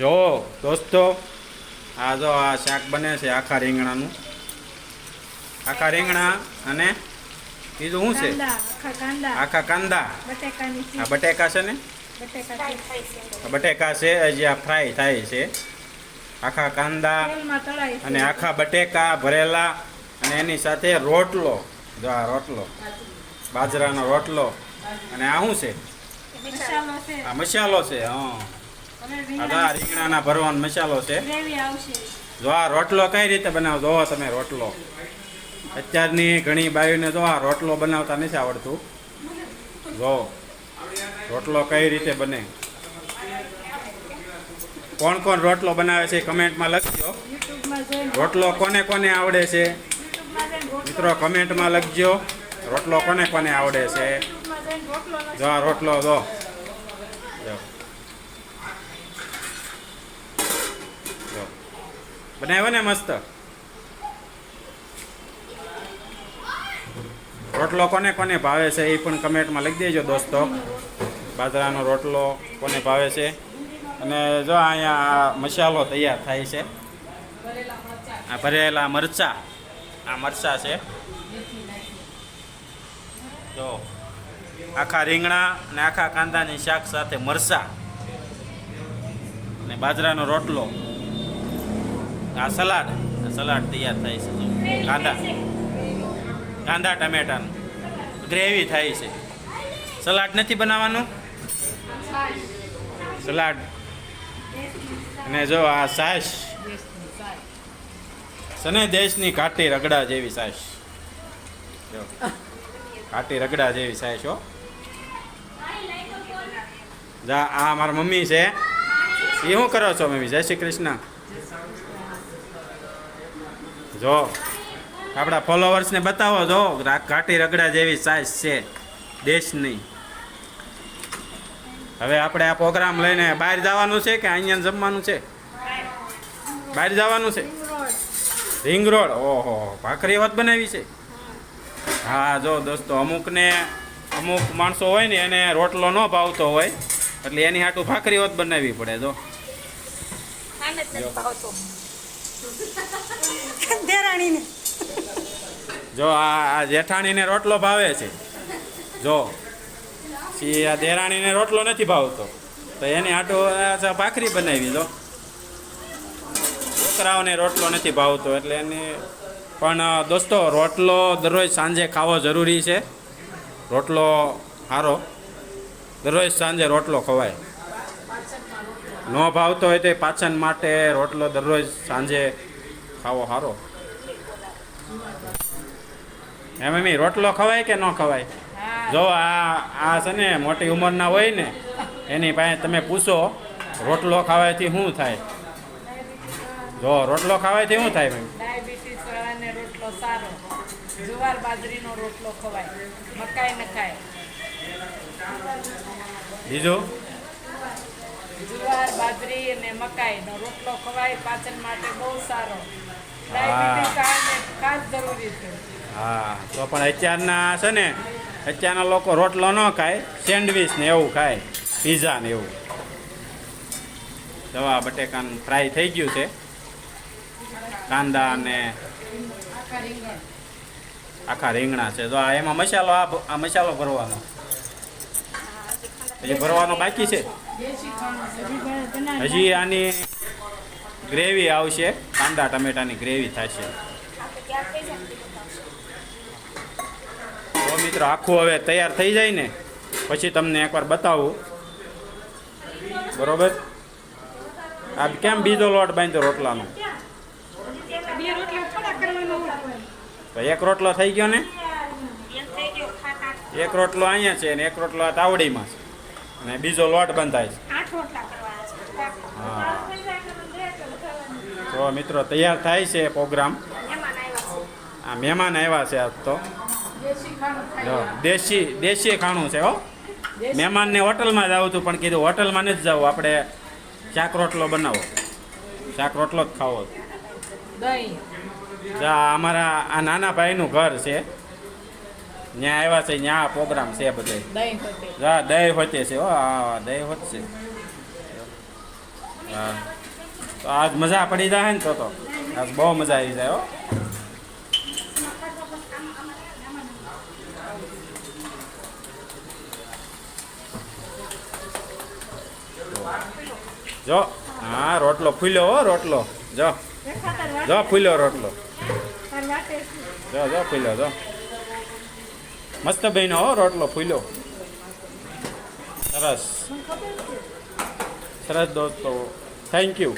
જો દોસ્તો આ જો આ શાક બને છે આખા રીંગણાનું. આખા રીંગણા અને બીજું શું છે? આખા કાંદા. આખા કાંદા. બટેકાની આ બટેકા છે ને? બટેકા આ બટેકા છે હજી આ ફ્રાય થાય છે. આખા કાંદા તેલમાં તળાય છે. અને આખા બટેકા ભરેલા અને એની સાથે રોટલો. જો આ રોટલો. બાજરાનો રોટલો. અને આ શું છે. આ મસાલો છે હા. આ રીંગણાના ભરવાનો મસાલો છે. જો આ રોટલો કઈ રીતે બનાવો? જોવો તમે રોટલો. અત્યારની ઘણી બાયુને જો આ રોટલો બનાવતા નથી આવડતું. જો રોટલો કઈ રીતે બને? કોણ કોણ રોટલો બનાવે છે કમેન્ટમાં લખજો. રોટલો કોને કોને આવડે છે? મિત્રો કમેન્ટમાં લખજો. રોટલો કોને કોને આવડે છે? જો આ રોટલો જો. બનાવ્યો ને મસ્ત? રોટલો કોને કોને ભાવે છે એ પણ કમેન્ટમાં લખી દેજો દોસ્તો. બાજરાનો રોટલો કોને ભાવે છે? અને જો અહીંયા મસાલો તૈયાર થાય છે. આ ભરેલા મરચા. આ મરચા છે. જો, આખા રીંગણા અને આખા કાંદાની શાક સાથે મરચા. અને બાજરાનો રોટલો. આ સલાડ. સલાડ તૈયાર થાય છે કાંદા કાંદા ટમેટાનું. ગ્રેવી થાય છે. સલાડ નથી બનાવવાનું? સલાડ. અને જો આ સાસ. સને દેશની ઘાટી રગડા જેવી સાસ. જો. ઘાટી રગડા જેવી સાસ, હો. જા, આ મારા મમ્મી છે. એ શું કરો છો મમ્મી? જય શ્રી કૃષ્ણ. જો આપણા ફોલોવર્સને બતાવો જો ઘાટી રગડા જેવી સાઇઝ છે દેશની. હવે આપણે આ પ્રોગ્રામ લઈને બહાર જવાનું છે કે અહીંયા જમવાનું છે? બહાર જવાનું છે? રિંગ રોડ ઓહો ભાખરી વાત બનાવી છે? હા જો દોસ્તો અમુકને અમુક માણસો હોય ને એને રોટલો ન ભાવતો હોય એટલે એની હાટું ભાખરી હોત બનાવવી પડે જો. દેરાણીને. જો આ જેઠાણીને રોટલો ભાવે છે. જો. સી આ દેરાણીને રોટલો નથી ભાવતો. તો એની આટો ભાખરી બનાવી દો છોકરાઓને રોટલો નથી ભાવતો, એટલે એને પણ દોસ્તો, રોટલો દરરોજ સાંજે ખાવો જરૂરી છે. રોટલો સારો દરરોજ સાંજે રોટલો ખવાય. ન ભાવતો હોય તો પાચન માટે રોટલો દરરોજ સાંજે ખાવો સારો એમ મમ્મી રોટલો ખવાય કે ન ખવાય? જો આ આ છે ને મોટી ઉંમરના હોય ને એની પાસે તમે પૂછો રોટલો ખાવાથી શું થાય? જો રોટલો ખાવાથી શું થાય મેમ રોટલો સારો. જુવાર બાજરીનો રોટલો ખવાય. મકાઈ ન ખાય. બીજું? જુવાર બાજરી અને મકાઈનો રોટલો ખવાય પાચન માટે બહુ સારો. ખાસ જરૂરી છે. હા તો પણ અત્યારના છે ને અત્યારના લોકો રોટલો ન ખાય સેન્ડવીચ ને એવું ખાય પીઝા ને એવું. દવા બટેકાનું ફ્રાય થઈ ગયું છે. કાંદા અને આખા રીંગણા છે. તો આ એમાં મસાલો આ આ મસાલો ભરવાનો. હજી ભરવાનો બાકી છે? હજી આની ગ્રેવી આવશે. કાંદા, ટમેટાની ગ્રેવી થશે. તો મિત્રો, આખું હવે તૈયાર થઈ જાય ને, પછી તમને એકવાર બતાવું. બરોબર? આ કેમ બીજો લોટ બાંધ્યો રોટલાનો? તો એક રોટલો થઈ ગયો ને? એક રોટલો અહીંયા છે ને, એક રોટલો આ તાવડીમાં છે. અને બીજો લોટ બંધાય છે. આઠ રોટલા કરવાના છે. હા. તો મિત્રો તૈયાર થાય છે પ્રોગ્રામ? એમાં આવ્યા છે. આ મહેમાન આવ્યા છે આજ તો. દેશી જો દેશી દેશી ખાણું છે હો. મહેમાનને હોટલમાં જ આવું હતું પણ કીધું હોટલમાં નથી જવું આપણે શાક રોટલો બનાવો. શાક રોટલો જ ખાવો. જા અમારા આ નાના ભાઈનું ઘર છે. ત્યાં આવ્યા છે ત્યાં પ્રોગ્રામ છે બધે. હા દહીં હોતે છે હો હા દહીં હોત છે. હા. તો આજ મજા પડી જાય ને તો તો. આજ બહુ મજા આવી જાય હો. જો હા રોટલો ફૂલ્યો હો રોટલો. જો. જો ફૂલ્યો રોટલો. જો જો ફૂલ્યો જો. મસ્ત બહેનો હો રોટલો ફૂલ્યો. સરસ. સરસ દોસ્તો. Thank you